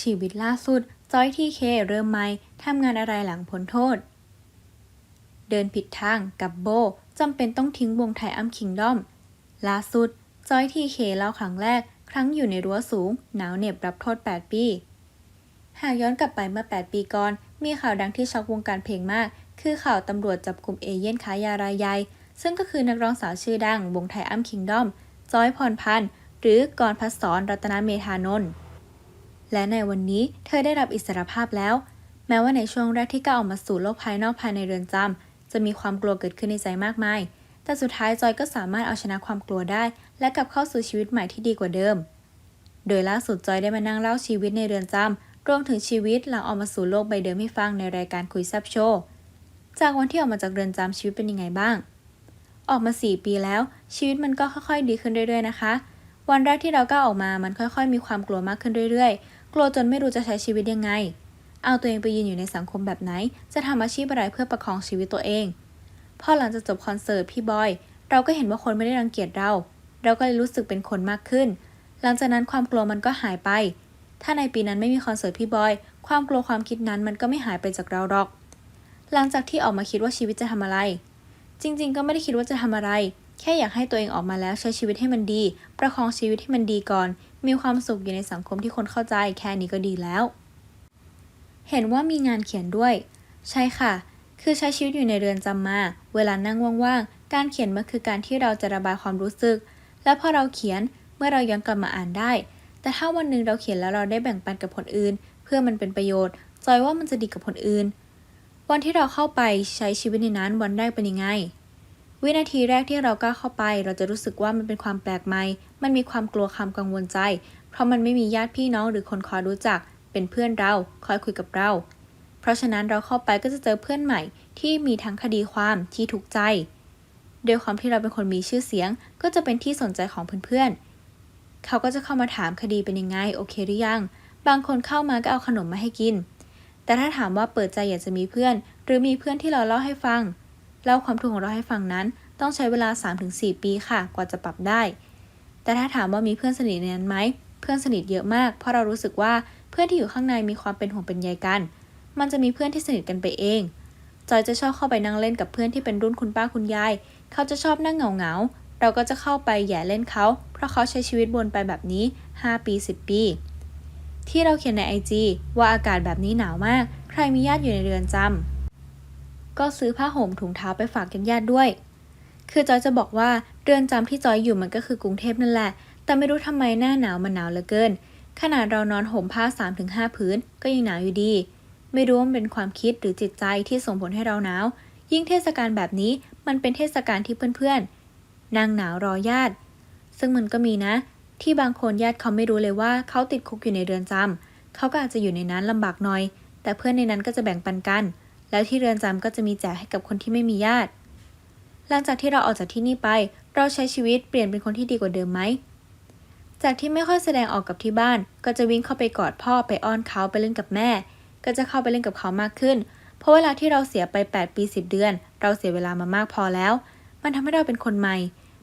ชีวิตล่าสุด จอยทีเคเริ่มใหม่ทำงานอะไรหลังพ้นโทษ เดินผิดทางกับโบจำเป็นต้องทิ้งวงไทยอัมคิงดอม ล่าสุด จอยทีเคเล่าครั้งแรก ครั้งอยู่ในรั้วสูง หนาวเหน็บรับโทษ 8 ปี หากย้อนกลับไปเมื่อ 8 ปีก่อน มีข่าวดังที่ช็อกวงการเพลงมาก คือข่าวตำรวจจับกลุ่มเอเย่นค้ายารายใหญ่ซึ่งก็คือนักร้องสาวชื่อดังวงไทยอัมคิงดอม จอยพรพันธ์หรือ กรพัศรรัตนเมธานนท์ และในวันนี้เธอได้รับอิสรภาพแล้ว แม้ว่าในช่วงแรกที่ก้าวออกมาสู่โลกภายนอกภายในเรือนจำจะมีความกลัวเกิดขึ้นในใจมากมาย แต่สุดท้ายจอยก็สามารถเอาชนะความกลัวได้ และกลับเข้าสู่ชีวิตใหม่ที่ดีกว่าเดิม โดยล่าสุดจอยได้มานั่งเล่าชีวิตในเรือนจำรวมถึงชีวิตหลังออกมาสู่โลกใบเดิมให้ฟังในรายการคุยแซบโชว์จากวันที่ออกมาจากเรือนจำชีวิตเป็นยังไงบ้าง ออกมา 4 ปีแล้ว ชีวิตมันก็ค่อยๆ ดีขึ้นเรื่อยๆนะคะ วันแรกที่เราก้าวออกมามันค่อยๆ มีความกลัวมากขึ้นเรื่อยๆ กลัวจนไม่รู้จะใช้ชีวิตยังไง เอาตัวเองไปยืนอยู่ในสังคมแบบไหน จะทำอาชีพอะไรเพื่อประคองชีวิตตัวเอง พอหลังจากจบคอนเสิร์ตพี่บอย เราก็เห็นว่าคนไม่ได้รังเกียจเรา เราก็เลยรู้สึกเป็นคนมากขึ้น หลังจากนั้นความกลัวมันก็หายไป ถ้าในปีนั้นไม่มีคอนเสิร์ตพี่บอย ความกลัวความคิดนั้นมันก็ไม่หายไปจากเราหรอก หลังจากที่ออกมาคิดว่าชีวิตจะทำอะไร จริง ๆ ก็ไม่ได้คิดว่าจะทำอะไร แค่อยากให้ตัวเองออกมาแล้วใช้ชีวิตให้มันดี ประคองชีวิตให้มันดีก่อน มีความสุขอยู่ในสังคมที่คนเข้าใจแค่นี้ก็ดีแล้ว เห็นว่ามีงานเขียนด้วย ใช่ค่ะ คือใช้ชีวิตอยู่ในเรือนจำมา เวลานั่งว่างๆ การเขียนมันคือการที่เราจะระบายความรู้สึก และพอเราเขียนเมื่อเราย้อนกลับมาอ่านได้ แต่ถ้าวันหนึ่งเราเขียนแล้วเราได้แบ่งปันกับคนอื่น เพื่อมันเป็นประโยชน์ จอยว่ามันจะดีกับคนอื่น วันที่เราเข้าไปใช้ชีวิตในนั้นวันแรกเป็นยังไง วินาทีแรกที่เราก้าวเข้าไป เราจะรู้สึกว่ามันเป็นความแปลกใหม่ มันมีความกลัวความกังวลใจ เพราะมันไม่มีญาติพี่น้องหรือคนคอยรู้จัก เป็นเพื่อนเราคอยคุยกับเรา เพราะฉะนั้นเราเข้าไปก็จะเจอเพื่อนใหม่ ที่มีทั้งคดีความที่ถูกใจด้วยความที่เราเป็นคนมีชื่อเสียง ก็จะเป็นที่สนใจของเพื่อนๆ เขาก็จะเข้ามาถามคดีเป็นยังไงโอเคหรือยัง บางคนเข้ามาก็เอาขนมมาให้กิน แต่ถ้าถามว่าเปิดใจอยากจะมีเพื่อน หรือมีเพื่อนที่เราเล่าให้ฟัง เล่าความทุกข์ของเราให้ฟังนั้น ต้องใช้เวลา 3-4 ปีค่ะ กว่าจะปรับได้ แต่ถ้าถามว่ามีเพื่อนสนิทในนั้นไหม เพื่อนสนิทเยอะมาก เพราะเรารู้สึกว่าเพื่อนที่อยู่ข้างในมีความเป็นห่วงเป็นใยกัน มันจะมีเพื่อนที่สนิทกันไปเอง จอยจะชอบเข้าไปนั่งเล่นกับเพื่อนที่เป็นรุ่นคุณป้าคุณยาย เขาจะชอบนั่งเหงาเหงาๆเราก็จะเข้าไปแย่เล่นเขา เพราะเขาใช้ชีวิตวนไปแบบนี้ 5 ปี 10 ปี ที่เราเขียนในไอจีว่าอากาศแบบนี้หนาวมาก ใครมีญาติอยู่ในเรือนจำ ก็ซื้อผ้าห่มถุงเท้าไปฝากญาติๆด้วย คือจอยจะบอกว่าเรือนจำที่จอยอยู่มันก็คือกรุงเทพนั่นแหละ แต่ไม่รู้ทำไมหน้าหนาวมันหนาวเหลือเกิน ขนาดเรานอนห่มผ้า 3-5 พื้น ก็ยังหนาวอยู่ดี ไม่รู้ว่าเป็นความคิดหรือจิตใจที่ส่งผลให้เราหนาว ยิ่งเทศกาลแบบนี้มันเป็นเทศกาลที่เพื่อนๆนางหนาวรอญาติ ซึ่งมันก็มีนะ ที่บางคนญาติเขาไม่รู้เลยว่าเขาติดคุกอยู่ในเรือนจำเขาก็อาจจะอยู่ในนั้นลำบากหน่อย แต่เพื่อนในนั้นก็จะแบ่งปันกัน แล้วที่เรือนจำก็จะมีแจกให้กับคนที่ไม่มีญาติ หลังจากที่เราออกจากที่นี่ไป เราใช้ชีวิตเปลี่ยนเป็นคนที่ดีกว่าเดิมไหม จากที่ไม่ค่อยแสดงออกกับที่บ้าน ก็จะวิ่งเข้าไปกอดพ่อไปอ้อนเขาไปเล่นกับแม่ ก็จะเข้าไปเล่นกับเขามากขึ้น เพราะเวลาที่เราเสียไป 8 ปี 10 เดือน เราเสียเวลามามากพอแล้ว มันทำให้เราเป็นคนใหม่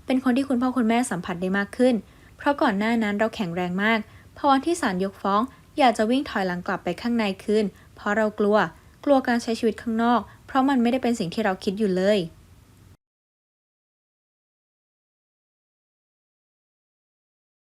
เป็นคนที่คุณพ่อคุณแม่สัมผัสได้มากขึ้น เพราะก่อนหน้านั้นเราแข็งแรงมากพอวันที่ศาลยกฟ้อง อยากจะวิ่งถอยหลังกลับไปข้างในคืนเพราะเรากลัว กลัวการใช้ชีวิตข้างนอก เพราะมันไม่ได้เป็นสิ่งที่เราคิดอยู่เลย